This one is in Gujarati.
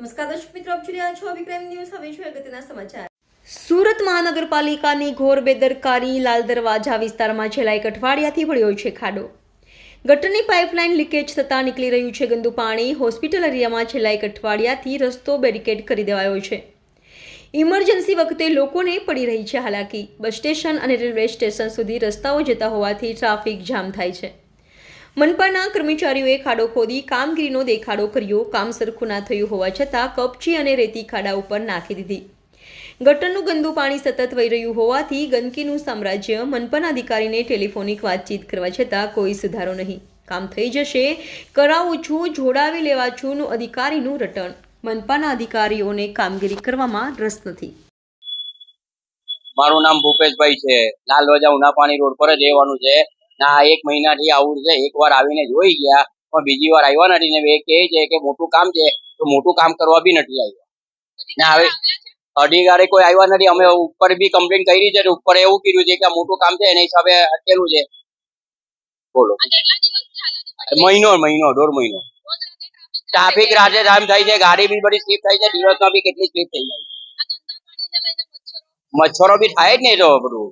નમસ્કાર દર્શક મિત્રો, આપ જોઈ રહ્યા છો વિક્રમ ન્યૂઝ. હવે છે સમાચાર. સુરત મહાનગરપાલિકાની ઘોર બેદરકારી લાલ દરવાજા વિસ્તારમાં છેલ્લા એક અઠવાડિયાથી ભળ્યો છે ખાડો. ગટરની પાઇપલાઇન લીકેજ થતાં નીકળી રહ્યું છે ગંદુ પાણી. હોસ્પિટલ એરિયામાં છેલ્લા એક અઠવાડિયાથી રસ્તો બેરિકેડ કરી દેવાયો છે. ઇમરજન્સી વખતે લોકોને પડી રહી છે હાલાકી. બસ સ્ટેશન અને રેલવે સ્ટેશન સુધી રસ્તાઓ જતા હોવાથી ટ્રાફિક જામ થાય છે. મનપાના કર્મચારીઓએ ખાડો ખોદી, કામગીરીનો દેખાડો કર્યો. કામ સરખું ના થયું હોવા છતાં કપચી અને રેતી ખાડા ઉપર નાખી દીધી. ગટરનું ગંદુ પાણી સતત વહી રહ્યું હોવાથી ગંદકીનું સામ્રાજ્ય મનપાના અધિકારીને ટેલિફોનિક વાતચીત કરવા છતાં કોઈ સુધારો નહીં. કામ થઈ જશે, કરાવું છું, જોડાવી લેવા છુંનું અધિકારીનું રટણ. મનપાના અધિકારીઓને કામગીરી કરવામાં રસ નથી. મારું નામ ભૂપેશભાઈ છે. લાલ રજા ઉનાપાણી રોડ પર જ રહેવાનું છે. ના એક મહિનાથી આવું છે. એક વાર આવીને જોઈ ગયા પણ બીજી વાર આવ્યા નથી ને એ કહે છે કે મોટું કામ છે તો મોટું કામ કરવા બી નથી આવ્યા. ના હવે અધિકારી કોઈ આવ્યા નથી. અમે ઉપર બી કમ્પ્લેન કરી છે ઉપર એવું કીધું છે કે મોટું કામ છે એના હિસાબે અટકેલું છે. બોલો. મહિનો મહિનો દોઢ મહિનો. ટ્રાફિક રાતે જામ થાય છે ગાડી બી બધી સ્લીપ થાય છે દિવસમાં બી કેટલી સ્લીપ થઈ જાય. મચ્છરો? બી થાય જ ને તો બધું.